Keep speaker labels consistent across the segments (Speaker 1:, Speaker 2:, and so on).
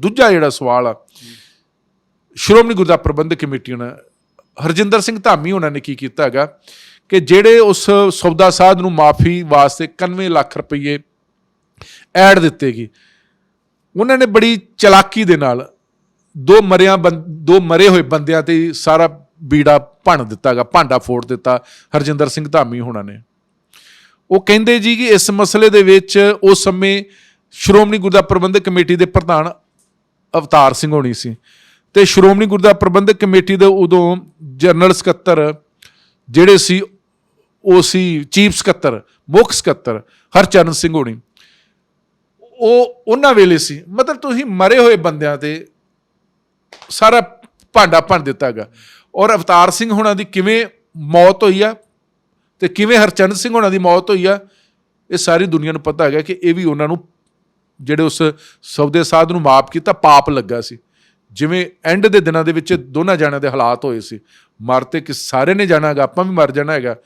Speaker 1: ਦੂਜਾ ਜਿਹੜਾ ਸਵਾਲ ਆ, ਸ਼੍ਰੋਮਣੀ ਗੁਰਦੁਆਰਾ ਪ੍ਰਬੰਧਕ ਕਮੇਟੀ ਨੇ, ਹਰਜਿੰਦਰ ਸਿੰਘ ਧਾਮੀ ਉਹਨਾਂ ਨੇ ਕੀ ਕੀਤਾ ਹੈਗਾ ਕਿ ਜਿਹੜੇ ਉਸ ਸੌਦਾ ਸਾਧ ਨੂੰ ਮਾਫੀ ਵਾਸਤੇ 91 ਲੱਖ ਰੁਪਏ ਐਡ ਦਿੱਤੇਗੀ ਉਹਨਾਂ ਨੇ ਬੜੀ ਚਲਾਕੀ ਦੇ ਨਾਲ ਦੋ ਮਰਿਆਂ ਬੰ- ਦੋ ਮਰੇ ਹੋਏ ਬੰਦਿਆਂ ਤੇ ਸਾਰਾ ਬੀੜਾ ਭੰਨ ਦਿੱਤਾਗਾ ਭਾਂਡਾ ਫੋੜ ਦਿੱਤਾ ਹਰਜਿੰਦਰ ਸਿੰਘ ਧਾਮੀ ਹੋਣਾ ਨੇ। ਉਹ ਕਹਿੰਦੇ ਜੀ ਕਿ ਇਸ ਮਸਲੇ ਦੇ ਵਿੱਚ ਉਸ ਸਮੇਂ ਸ਼੍ਰੋਮਣੀ ਗੁਰਦੁਆਰਾ ਪ੍ਰਬੰਧਕ ਕਮੇਟੀ ਦੇ ਪ੍ਰਧਾਨ ਅਵਤਾਰ ਸਿੰਘ ਹੋਣੀ ਸੀ। ਤੇ ਸ਼੍ਰੋਮਣੀ ਗੁਰਦੁਆਰਾ ਪ੍ਰਬੰਧਕ ਕਮੇਟੀ ਦੇ ਉਦੋਂ ਜਨਰਲ ਸਕੱਤਰ ਜਿਹੜੇ ਸੀ, ਉਹ ਸੀ ਚੀਫ ਸਕੱਤਰ, ਮੁੱਖ ਸਕੱਤਰ ਹਰਚਰਨ ਸਿੰਘ ਹੋਣੀ। ਉਹ ਉਹਨਾਂ ਵੇਲੇ ਸੀ। ਮਤਲਬ ਤੁਸੀਂ ਮਰੇ ਹੋਏ ਬੰਦਿਆਂ ਤੇ ਸਾਰਾ ਭਾਂਡਾ ਭੰਨ ਦਿੱਤਾਗਾ ਔਰ ਅਵਤਾਰ ਸਿੰਘ ਹੋਣਾ ਦੀ ਕਿਵੇਂ ਮੌਤ ਹੋਈ ਆ ਤੇ ਕਿਵੇਂ ਹਰਚੰਦ ਸਿੰਘ ਹੋਣਾ ਦੀ ਮੌਤ ਹੋਈ ਆ, ਇਹ ਸਾਰੀ ਦੁਨੀਆ ਨੂੰ ਪਤਾ ਹੈਗਾ ਕਿ ਇਹ ਵੀ ਉਹਨਾਂ ਨੂੰ ਜਿਹੜੇ ਉਸ ਸੌਦੇ ਸਾਧ ਨੂੰ ਮਾਫ ਕੀਤਾ ਪਾਪ ਲੱਗਾ ਸੀ। ਜਿਵੇਂ ਐਂਡ ਦੇ ਦਿਨਾਂ ਦੇ ਵਿੱਚ ਦੋਨਾਂ ਜਾਣਿਆਂ ਦੇ ਹਾਲਾਤ ਹੋਏ ਸੀ। ਮਰ ਤੇ ਕਿ ਸਾਰੇ ਨੇ ਜਾਣਾ ਹੈਗਾ ਆਪਾਂ ਵੀ ਮਰ ਜਾਣਾ ਹੈਗਾ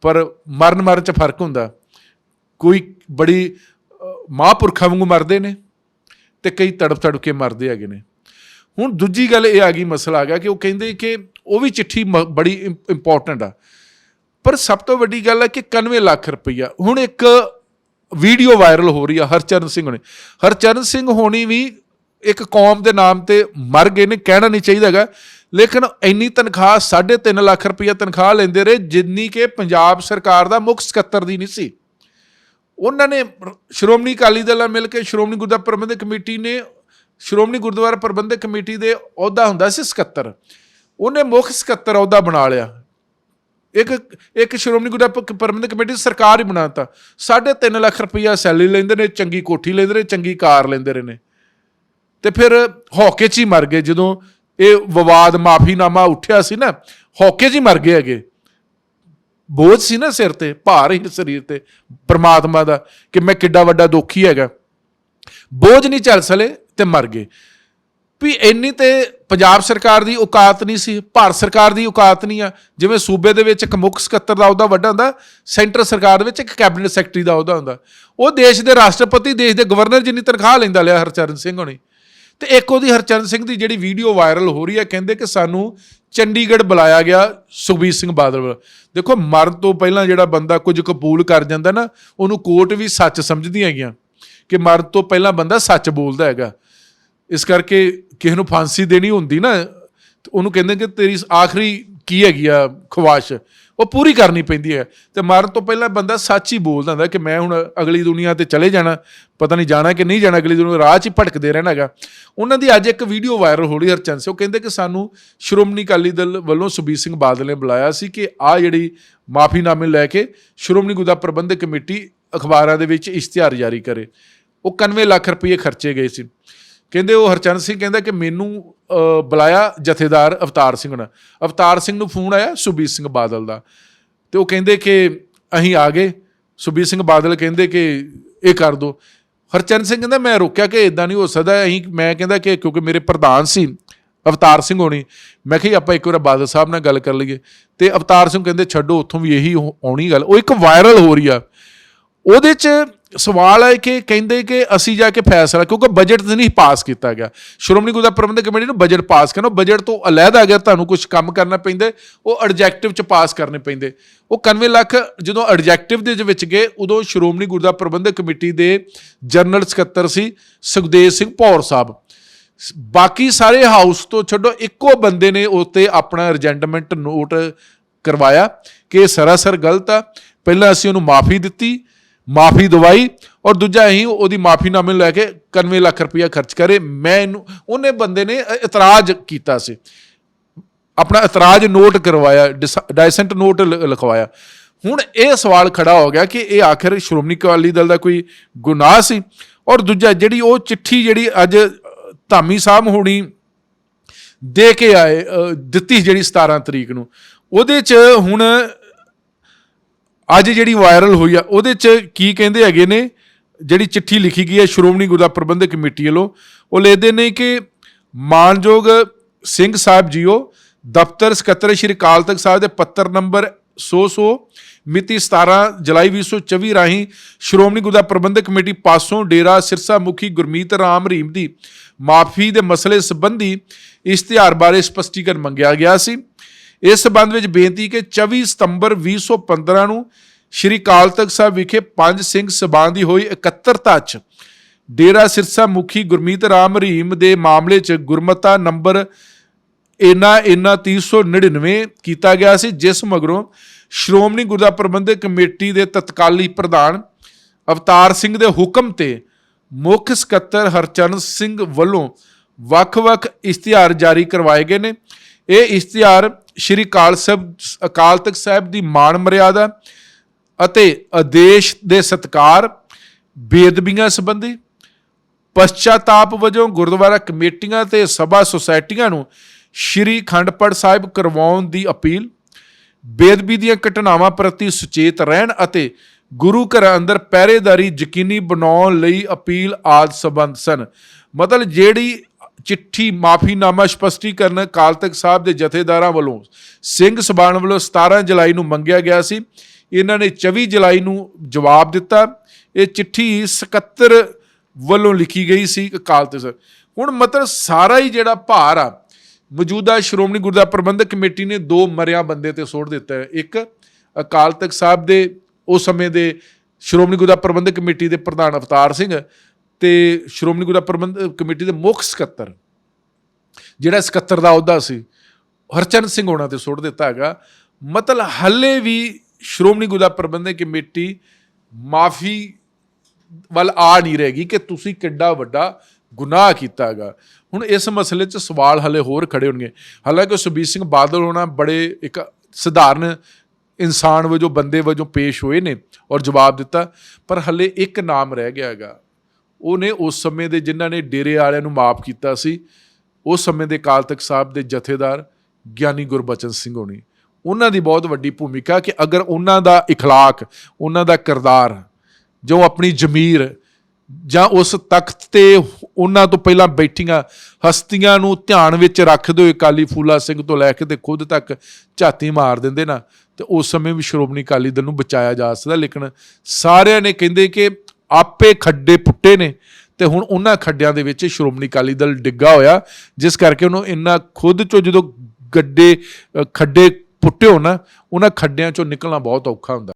Speaker 1: ਪਰ ਮਰਨ ਮਰਨ ਚ ਫ਼ਰਕ ਹੁੰਦਾ। ਕੋਈ ਬੜੀ ਅਹ, ਮਹਾਂਪੁਰਖਾਂ ਵਾਂਗੂ ਮਰਦੇ ਨੇ ਤੇ ਕਈ ਤੜਪ ਤੜਪ ਕੇ ਮਰਦੇ ਹੈਗੇ ਨੇ। ਹੁਣ ਦੂਜੀ ਗੱਲ ਇਹ ਆ ਗਈ ਮਸਲਾ ਆ ਗਿਆ ਕਿ ਉਹ ਕਹਿੰਦੇ ਕਿ ਉਹ ਵੀ ਚਿੱਠੀ ਮ- ਬੜੀ ਇੰਪੋਰਟੈਂਟ ਆ। ਪਰ ਸਭ ਤੋਂ ਵੱਡੀ ਗੱਲ ਹੈ ਕਿ 91 ਲੱਖ ਰੁਪਈਆ। ਹੁਣ ਇੱਕ ਵੀਡੀਓ ਵਾਇਰਲ ਹੋ ਰਹੀ ਆ ਹਰਚਰਨ ਸਿੰਘ ਹੋਣੀ ਹਰਚਰਨ ਸਿੰਘ ਹੋਣੀ ਵੀ ਇੱਕ ਕੌਮ ਦੇ ਨਾਮ ਤੇ ਮਰ ਗਏ ਨੇ, ਕਹਿਣਾ ਨਹੀਂ ਚਾਹੀਦਾ ਚਾਹੀਦਾਗਾ ਲੇਕਿਨ ਇੰਨੀ ਤਨਖਾਹ 3.5 ਲੱਖ ਰੁਪਈਆ ਤਨਖਾਹ ਲੈਂਦੇ ਰਹੇ, ਜਿੰਨੀ ਕਿ ਪੰਜਾਬ ਸਰਕਾਰ ਦਾ ਮੁੱਖ ਸਕੱਤਰ ਦੀ ਨਹੀਂ ਸੀ। ਉਹਨਾਂ ਨੇ ਸ਼੍ਰੋਮਣੀ ਅਕਾਲੀ ਦਲ ਨਾਲ ਮਿਲ ਕੇ ਸ਼੍ਰੋਮਣੀ ਗੁਰਦੁਆਰਾ ਪ੍ਰਬੰਧਕ ਕਮੇਟੀ ਨੇ, ਸ਼੍ਰੋਮਣੀ ਗੁਰਦੁਆਰਾ ਪ੍ਰਬੰਧਕ ਕਮੇਟੀ ਦੇ ਅਹੁਦਾ ਹੁੰਦਾ ਸੀ ਸਕੱਤਰ। ਉਹਨੇ ਮੁੱਖ ਸਕੱਤਰ ਅਹੁਦਾ ਬਣਾ ਲਿਆ। ਇੱਕ ਇੱਕ ਸ਼੍ਰੋਮਣੀ ਗੁਰਦੁਆਰਾ ਪ੍ਰਬੰਧਕ ਕਮੇਟੀ ਸਰਕਾਰ ਹੀ ਬਣਾਤਾ। 3.5 ਲੱਖ ਰੁਪਈਆ ਸੈਲਰੀ ਲੈਂਦੇ ਨੇ, ਚੰਗੀ ਕੋਠੀ ਲੈਂਦੇ ਨੇ, ਚੰਗੀ ਕਾਰ ਲੈਂਦੇ ਰਹੇ ਨੇ। ਤੇ ਫਿਰ ਹੌਕੇ 'ਚ ਹੀ ਮਰ ਗਏ। ਜਦੋਂ ਇਹ ਵਿਵਾਦ ਮਾਫੀਨਾਮਾ ਉੱਠਿਆ ਸੀ ਨਾ, ਹੌਕੇ 'ਚ ਹੀ ਮਰ ਗਏ ਹੈਗੇ। ਬੋਝ ਸੀ ਨਾ ਸਿਰ ਤੇ, ਭਾਰ ਹੀ ਸਰੀਰ ਤੇ, ਪ੍ਰਮਾਤਮਾ ਦਾ, ਕਿ ਮੈਂ ਕਿੱਡਾ ਵੱਡਾ ਦੁਖੀ ਹੈਗਾ। ਬੋਝ ਨਹੀਂ ਚੱਲ ਸਲੇ ਤੇ ਮਰ ਗਏ। ਵੀ ਇੰਨੀ ਤੇ ਪੰਜਾਬ ਸਰਕਾਰ ਦੀ ਔਕਾਤ ਨਹੀਂ ਸੀ, ਭਾਰਤ ਸਰਕਾਰ ਦੀ ਔਕਾਤ ਨਹੀਂ ਆ। ਜਿਵੇਂ ਸੂਬੇ ਦੇ ਵਿੱਚ ਇੱਕ ਮੁੱਖ ਸਕੱਤਰ ਦਾ ਅਹੁਦਾ ਵੱਡਾ ਹੁੰਦਾ, ਸੈਂਟਰ ਸਰਕਾਰ ਦੇ ਵਿੱਚ ਇੱਕ ਕੈਬਨਿਟ ਸੈਕਟਰੀ ਦਾ ਅਹੁਦਾ ਹੁੰਦਾ। ਉਹ ਦੇਸ਼ ਦੇ ਰਾਸ਼ਟਰਪਤੀ, ਦੇਸ਼ ਦੇ ਗਵਰਨਰ ਜਿੰਨੀ ਤਨਖਾਹ ਲੈਂਦਾ ਲਿਆ ਹਰਚਰਨ ਸਿੰਘ ਹੋਣੀ। ਤੇ ਇੱਕ ਉਹਦੀ ਹਰਚਰਨ ਸਿੰਘ ਦੀ ਜਿਹੜੀ ਵੀਡੀਓ ਵਾਇਰਲ ਹੋ ਰਹੀ ਹੈ ਕਹਿੰਦੇ ਕਿ ਸਾਨੂੰ ਚੰਡੀਗੜ੍ਹ ਬੁਲਾਇਆ ਗਿਆ ਸੁਖਬੀਰ ਸਿੰਘ ਬਾਦਲ ਵੱਲੋਂ। ਦੇਖੋ, ਮਰਨ ਤੋਂ ਪਹਿਲਾਂ ਜਿਹੜਾ ਬੰਦਾ ਕੁਝ ਕਬੂਲ ਕਰ ਜਾਂਦਾ ਨਾ, ਉਹਨੂੰ ਕੋਰਟ ਵੀ ਸੱਚ ਸਮਝਦੀਆਂ ਹੈਗੀਆਂ। ਕਿ ਮਰਨ ਤੋਂ ਪਹਿਲਾਂ ਬੰਦਾ ਸੱਚ ਬੋਲਦਾ ਹੈਗਾ। ਇਸ ਕਰਕੇ ਕਿਸੇ ਨੂੰ ਫਾਂਸੀ ਦੇਣੀ ਹੁੰਦੀ ਨਾ, ਤੇ ਉਹਨੂੰ ਕਹਿੰਦੇ ਕਿ ਤੇਰੀ ਆਖਰੀ ਕੀ ਹੈਗੀ ਆ ਖਵਾਸ਼ ਉਹ ਪੂਰੀ ਕਰਨੀ ਪੈਂਦੀ ਹੈ। ਤੇ ਮਰਨ ਤੋਂ ਪਹਿਲਾਂ ਬੰਦਾ ਸੱਚ ਹੀ ਬੋਲਦਾ ਹੁੰਦਾ ਕਿ ਮੈਂ ਹੁਣ ਅਗਲੀ ਦੁਨੀਆ ਤੇ ਚਲੇ ਜਾਣਾ, ਪਤਾ ਨਹੀਂ ਜਾਣਾ ਕਿ ਨਹੀਂ ਜਾਣਾ, ਅਗਲੀ ਦੁਨੀਆ ਰਾਹ 'ਚ ਹੀ ਭਟਕਦੇ ਰਹਿਣਾ ਹੈਗਾ। ਉਹਨਾਂ ਦੀ ਅੱਜ ਇੱਕ ਵੀਡੀਓ ਵਾਇਰਲ ਹੋ ਰਹੀ ਹਰਚੰਦ ਸਿੰਘ, ਉਹ ਕਹਿੰਦੇ ਕਿ ਸਾਨੂੰ ਸ਼੍ਰੋਮਣੀ ਅਕਾਲੀ ਦਲ ਵੱਲੋਂ ਸੁਬੀਰ ਸਿੰਘ ਬਾਦਲ ਨੇ ਬੁਲਾਇਆ ਸੀ ਕਿ ਆ ਜਿਹੜੀ ਮਾਫੀਨਾਮੇ ਲੈ ਕੇ ਸ਼੍ਰੋਮਣੀ ਗੁਰਦੁਆਰਾ ਪ੍ਰਬੰਧਕ ਕਮੇਟੀ ਅਖਬਾਰਾਂ ਦੇ ਵਿੱਚ ਇਸ਼ਤਿਹਾਰ ਜਾਰੀ ਕਰੇ। ਉਹ 91 ਲੱਖ ਰੁਪਏ ਖਰਚੇ ਗਏ ਸੀ। ਕਹਿੰਦੇ ਉਹ ਹਰਚੰਦ ਸਿੰਘ ਕਹਿੰਦਾ ਕਿ ਮੈਨੂੰ ਬੁਲਾਇਆ ਜਥੇਦਾਰ ਅਵਤਾਰ ਸਿੰਘ ਨੇ। ਅਵਤਾਰ ਸਿੰਘ ਨੂੰ ਫੋਨ ਆਇਆ ਸੁਬੀਰ ਸਿੰਘ ਬਾਦਲ ਦਾ। ਤੇ ਉਹ ਕਹਿੰਦੇ ਕਿ ਅਸੀਂ ਆ ਗਏ। ਸੁਬੀਰ ਸਿੰਘ ਬਾਦਲ ਕਹਿੰਦੇ ਕਿ ਇਹ ਕਰ ਦੋ। ਹਰਚੰਦ ਸਿੰਘ ਕਹਿੰਦਾ, ਮੈਂ ਰੋਕਿਆ ਕਿ ਇਦਾਂ ਨਹੀਂ ਹੋ ਸਕਦਾ। ਅਸੀਂ, ਮੈਂ ਕਹਿੰਦਾ ਕਿ ਕਿਉਂਕਿ ਮੇਰੇ ਪ੍ਰਧਾਨ ਸੀ, ਅਵਤਾਰ ਸਿੰਘ ਹੋਣੀ। ਮੈਂ ਕਿਹਾ ਜੀ, ਆਪਾਂ ਇੱਕ ਵਾਰ ਬਾਦਲ ਸਾਹਿਬ ਨਾਲ ਗੱਲ ਕਰ ਲਈਏ। ਤੇ ਅਵਤਾਰ ਸਿੰਘ ਕਹਿੰਦੇ, ਛੱਡੋ, ਉੱਥੋਂ ਵੀ ਇਹੀ ਹੋ- ਆਉਣੀ ਗੱਲ। ਉਹ ਇੱਕ ਵਾਇਰਲ ਹੋ ਰਹੀ ਆ। ਉਹਦੇ 'ਚ ਸਵਾਲ ਹੈ ਕਿ ਕਹਿੰਦੇ ਕਿ ਅਸੀਂ ਜਾ ਕੇ ਫੈਸਲਾ, ਕਿਉਂਕਿ ਬਜਟ ਨਹੀਂ ਪਾਸ ਕੀਤਾ ਗਿਆ। ਸ਼੍ਰੋਮਣੀ ਗੁਰਦੁਆਰਾ ਪ੍ਰਬੰਧਕ ਕਮੇਟੀ ਨੂੰ ਬਜਟ ਪਾਸ ਕਰਨਾ ਬਜਟ ਤੋਂ ਅਲੱਗ ਗਿਆ, ਤੁਹਾਨੂੰ ਕੁਝ ਕੰਮ ਕਰਨਾ ਪੈਂਦਾ, ਉਹ ਐਡਜੈਕਟਿਵ 'ਚ ਪਾਸ ਕਰਨੇ ਪੈਂਦੇ। ਉਹ 91 ਲੱਖ ਜਦੋਂ ਐਡਜੈਕਟਿਵ ਦੇ ਵਿੱਚ ਗਏ, ਉਦੋਂ ਸ਼੍ਰੋਮਣੀ ਗੁਰਦੁਆਰਾ ਪ੍ਰਬੰਧਕ ਕਮੇਟੀ ਦੇ ਜਨਰਲ ਸਕੱਤਰ ਸੀ ਸੁਖਦੇਵ ਸਿੰਘ ਭੌਰ ਸਾਹਿਬ। ਬਾਕੀ ਸਾਰੇ ਹਾਊਸ ਤੋਂ ਛੱਡੋ, ਇੱਕੋ ਬੰਦੇ ਨੇ ਉੱਤੇ ਆਪਣਾ ਰਜੈਂਡਮੈਂਟ ਨੋਟ ਕਰਵਾਇਆ ਕਿ ਇਹ ਸਰਾਸਰ ਗਲਤ ਆ। ਪਹਿਲਾਂ ਅਸੀਂ ਉਹਨੂੰ ਮਾਫੀ ਦਿੱਤੀ ਮਾਫੀ ਦਵਾਈ ਔਰ ਦੂਜਾ ਅਸੀਂ ਉਹਦੀ ਮਾਫੀਨਾਮੇ ਲੈ ਕੇ 91 ਲੱਖ ਰੁਪਇਆ ਖਰਚ ਕਰੇ। ਮੈਂ ਇਹਨੂੰ ਉਹਨੇ ਬੰਦੇ ਨੇ ਇਤਰਾਜ਼ ਕੀਤਾ ਸੀ। ਆਪਣਾ ਇਤਰਾਜ਼ ਨੋਟ ਕਰਵਾਇਆ ਡਾਇਸੈਂਟ ਨੋਟ ਲ- ਲਿਖਵਾਇਆ। ਹੁਣ ਇਹ ਸਵਾਲ ਖੜਾ ਹੋ ਗਿਆ ਕਿ ਇਹ ਆਖਿਰ ਸ਼੍ਰੋਮਣੀ ਅਕਾਲੀ ਦਲ ਦਾ ਕੋਈ ਗੁਨਾਹ ਸੀ? ਔਰ ਦੂਜਾ ਜਿਹੜੀ ਉਹ ਚਿੱਠੀ ਜਿਹੜੀ ਅੱਜ ਧਾਮੀ ਸਾਹਿਬ ਹੋਣੀ ਦੇ ਕੇ ਆਏ ਅ, ਦਿੱਤੀ ਜਿਹੜੀ 17 ਤਰੀਕ ਨੂੰ ਉਹਦੇ 'ਚ ਹੁਣ ਅੱਜ ਜਿਹੜੀ ਵਾਇਰਲ ਹੋਈ ਆ, ਉਹਦੇ 'ਚ ਕੀ ਕਹਿੰਦੇ ਹੈਗੇ ਨੇ? ਜਿਹੜੀ ਚਿੱਠੀ ਲਿਖੀ ਗਈ ਹੈ ਸ਼੍ਰੋਮਣੀ ਗੁਰਦੁਆਰਾ ਪ੍ਰਬੰਧਕ ਕਮੇਟੀ ਵੱਲੋਂ, ਉਹ ਲਿਖਦੇ ਨੇ ਕਿ ਮਾਨਯੋਗ ਸਿੰਘ ਸਾਹਿਬ ਜੀਓ, ਦਫ਼ਤਰ ਸਕੱਤਰ ਸ਼੍ਰੀ ਅਕਾਲ ਤਖਤ ਸਾਹਿਬ ਦੇ ਪੱਤਰ ਨੰਬਰ 100 ਮਿਤੀ 17 ਜੁਲਾਈ 2024 ਰਾਹੀਂ ਸ਼੍ਰੋਮਣੀ ਗੁਰਦੁਆਰਾ ਪ੍ਰਬੰਧਕ ਕਮੇਟੀ ਪਾਸੋਂ ਡੇਰਾ ਸਿਰਸਾ ਮੁਖੀ ਗੁਰਮੀਤ ਰਾਮ ਰਹੀਮ ਦੀ ਮਾਫੀ ਦੇ ਮਸਲੇ ਸੰਬੰਧੀ ਇਸ਼ਤਿਹਾਰ ਬਾਰੇ ਸਪਸ਼ਟੀਕਰਨ ਮੰਗਿਆ ਗਿਆ ਸੀ। ਇਸ ਸਬੰਧ ਵਿੱਚ ਬੇਨਤੀ ਕਿ 24 ਸਤੰਬਰ 2015 ਨੂੰ ਸ਼੍ਰੀ ਅਕਾਲ ਤਖਤ ਸਾਹਿਬ ਵਿਖੇ ਪੰਜ ਸਿੰਘ ਸਭਾ ਦੀ ਹੋਈ ਇਕੱਤਰਤਾ 'ਚ ਡੇਰਾ ਸਿਰਸਾ ਮੁਖੀ ਗੁਰਮੀਤ ਰਾਮ ਰਹੀਮ ਦੇ ਮਾਮਲੇ 'ਚ ਗੁਰਮਤਾ ਨੰਬਰ ਇਨਾ ਇਨਾ 399 ਕੀਤਾ ਗਿਆ ਸੀ, ਜਿਸ ਮਗਰੋਂ ਸ਼੍ਰੋਮਣੀ ਗੁਰਦੁਆਰਾ ਪ੍ਰਬੰਧਕ ਕਮੇਟੀ ਦੇ ਤਤਕਾਲੀ ਪ੍ਰਧਾਨ ਅਵਤਾਰ ਸਿੰਘ ਦੇ ਹੁਕਮ ਤੇ ਮੁੱਖ ਸਕੱਤਰ ਹਰਚਰਨ ਸਿੰਘ ਵੱਲੋਂ ਵੱਖ-ਵੱਖ ਇਸ਼ਤਿਹਾਰ ਜਾਰੀ ਕਰਵਾਏ ਗਏ ਨੇ। ਇਹ ਇਸ਼ਤਿਹਾਰ ਸ਼੍ਰੀ ਅਕਾਲ ਸਾਹਿਬ ਅਕਾਲ ਤਖਤ ਸਾਹਿਬ ਦੀ ਮਾਣ ਮਰਿਆਦਾ ਅਤੇ ਆਦੇਸ਼ ਦੇ ਸਤਕਾਰ ਬੇਦਬੀਆਂ ਸੰਬੰਧੀ ਪਛਤਾਤਾਪ ਵਜੋਂ ਗੁਰਦੁਆਰਾ ਕਮੇਟੀਆਂ ਤੇ ਸਭਾ ਸੁਸਾਇਟੀਆਂ ਨੂੰ ਸ਼੍ਰੀ ਖੰਡਪੜ ਸਾਹਿਬ ਕਰਵਾਉਣ ਦੀ ਅਪੀਲ ਬੇਦਬੀ ਦੀਆਂ ਘਟਨਾਵਾਂ ਪ੍ਰਤੀ ਸੁਚੇਤ ਰਹਿਣ ਅਤੇ ਗੁਰੂ ਘਰ ਅੰਦਰ ਪਹਿਰੇਦਾਰੀ ਯਕੀਨੀ ਬਣਾਉਣ ਲਈ ਅਪੀਲ ਆਦ ਸੰਬੰਧ ਸਨ। ਮਤਲਬ ਜਿਹੜੀ ਚਿੱਠੀ ਮਾਫੀਨਾਮਾ ਸਪਸ਼ਟੀਕਰਨ ਅਕਾਲ ਤਖਤ ਸਾਹਿਬ ਦੇ ਜਥੇਦਾਰਾਂ ਵੱਲੋਂ ਸਿੰਘ ਸਬਾਨ ਵੱਲੋਂ 17 ਜੁਲਾਈ ਨੂੰ ਮੰਗਿਆ ਗਿਆ ਸੀ। ਇਹਨਾਂ ਨੇ 24 ਜੁਲਾਈ ਨੂੰ ਜਵਾਬ ਦਿੱਤਾ। ਇਹ ਚਿੱਠੀ 77 ਵੱਲੋਂ ਲਿਖੀ ਗਈ ਸੀ ਅਕਾਲ ਤਖਤ ਹੁਣ ਮਤਲਬ ਸਾਰਾ ਹੀ ਜਿਹੜਾ ਭਾਰ ਆ, ਮੌਜੂਦਾ ਸ਼੍ਰੋਮਣੀ ਗੁਰਦੁਆਰਾ ਪ੍ਰਬੰਧਕ ਕਮੇਟੀ ਨੇ ਦੋ ਮਰਿਆ ਬੰਦੇ ਤੇ ਸੋੜ ਦਿੱਤਾ ਹੈ। ਇੱਕ ਅਕਾਲ ਤਖਤ ਸਾਹਿਬ ਦੇ, ਉਸ ਸਮੇਂ ਦੇ ਸ਼੍ਰੋਮਣੀ ਗੁਰਦੁਆਰਾ ਪ੍ਰਬੰਧਕ ਕਮੇਟੀ ਦੇ ਪ੍ਰਧਾਨ ਅਵਤਾਰ ਸਿੰਘ ਤੇ ਸ਼੍ਰੋਮਣੀ ਗੁਰਦੁਆਰਾ ਪ੍ਰਬੰਧ ਕਮੇਟੀ ਦੇ ਮੁੱਖ ਸਕੱਤਰ, ਜਿਹੜਾ ਸਕੱਤਰ ਦਾ ਅਹੁਦਾ ਸੀ ਹਰਚਰਨ ਸਿੰਘ ਹੋਣਾ ਤੇ ਸੁੱਟ ਦਿੱਤਾ ਹੈਗਾ। ਮਤਲਬ ਹੱਲੇ ਵੀ ਸ਼੍ਰੋਮਣੀ ਗੁਰਦੁਆਰਾ ਪ੍ਰਬੰਧਕ ਕਮੇਟੀ ਮਾਫੀ ਵੱਲ ਆ ਨਹੀਂ ਰਹੇਗੀ ਕਿ ਤੁਸੀਂ ਕਿੱਡਾ ਵੱਡਾ ਗੁਨਾਹ ਕੀਤਾ ਹੈਗਾ। ਹੁਣ ਇਸ ਮਸਲੇ 'ਚ ਸਵਾਲ ਹਲੇ ਹੋਰ ਖੜੇ ਹੋਣਗੇ। ਹਾਲਾਂਕਿ ਸੁਬੀਰ ਸਿੰਘ ਬਾਦਲ ਹੋਣਾ ਬੜੇ ਇੱਕ ਸਧਾਰਨ ਇਨਸਾਨ ਵਜੋਂ, ਬੰਦੇ ਵਜੋਂ ਪੇਸ਼ ਹੋਏ ਨੇ ਔਰ ਜਵਾਬ ਦਿੱਤਾ, ਪਰ ਹਲੇ ਇੱਕ ਨਾਮ ਰਹਿ ਗਿਆ ਹੈਗਾ। ਉਹਨੇ ਉਸ ਸਮੇਂ ਦੇ ਜਿਨ੍ਹਾਂ ਨੇ ਡੇਰੇ ਵਾਲਿਆਂ ਨੂੰ ਮਾਫ ਕੀਤਾ ਸੀ ਉਸ ਸਮੇਂ ਦੇ ਅਕਾਲ ਤਖਤ ਸਾਹਿਬ ਦੇ ਜਥੇਦਾਰ ਗਿਆਨੀ ਗੁਰਬਚਨ ਸਿੰਘ ਹੋਣੀ ਉਹਨਾਂ ਦੀ ਬਹੁਤ ਵੱਡੀ ਭੂਮਿਕਾ ਕਿ ਅਗਰ ਉਹਨਾਂ ਦਾ اخلاق ਉਹਨਾਂ ਦਾ ਕਿਰਦਾਰ ਜੋ ਆਪਣੀ ਜ਼ਮੀਰ ਜਾਂ ਉਸ ਤਖਤ ਤੇ ਉਹਨਾਂ ਤੋਂ ਪਹਿਲਾਂ ਬੈਠੀਆਂ ਹਸਤੀਆਂ ਨੂੰ ਧਿਆਨ ਵਿੱਚ ਰੱਖਦੇ ਹੋਏ ਕਾਲੀ ਫੂਲਾ ਸਿੰਘ ਤੋਂ ਲੈ ਕੇ ਤੇ ਖੁਦ ਤੱਕ ਝਾਤੀ ਮਾਰ ਦਿੰਦੇ ਨਾ ਤੇ ਉਸ ਸਮੇਂ ਵੀ ਸ਼੍ਰੋਮਣੀ ਅਕਾਲੀ ਦਲ ਨੂੰ ਬਚਾਇਆ ਜਾ ਸਕਦਾ ਲੇਕਿਨ ਸਾਰਿਆਂ ਨੇ ਕਹਿੰਦੇ ਕਿ ਆਪੇ ਖੱਡੇ ਪੁੱਟੇ ਨੇ ਤੇ ਹੁਣ ਉਹਨਾਂ ਖੱਡਿਆਂ ਦੇ ਵਿੱਚ ਸ਼੍ਰੋਮਣੀ ਅਕਾਲੀ ਦਲ ਡਿੱਗਾ ਹੋਇਆ, ਜਿਸ ਕਰਕੇ ਉਹਨੂੰ ਇੰਨਾ ਖੁਦ ਚੋਂ ਜਦੋਂ ਗੱਡੇ ਖੱਡੇ ਪੁੱਟਿਓ ਨਾ, ਉਹਨਾਂ ਖੱਡਿਆਂ ਚੋਂ ਨਿਕਲਣਾ ਬਹੁਤ ਔਖਾ ਹੁੰਦਾ।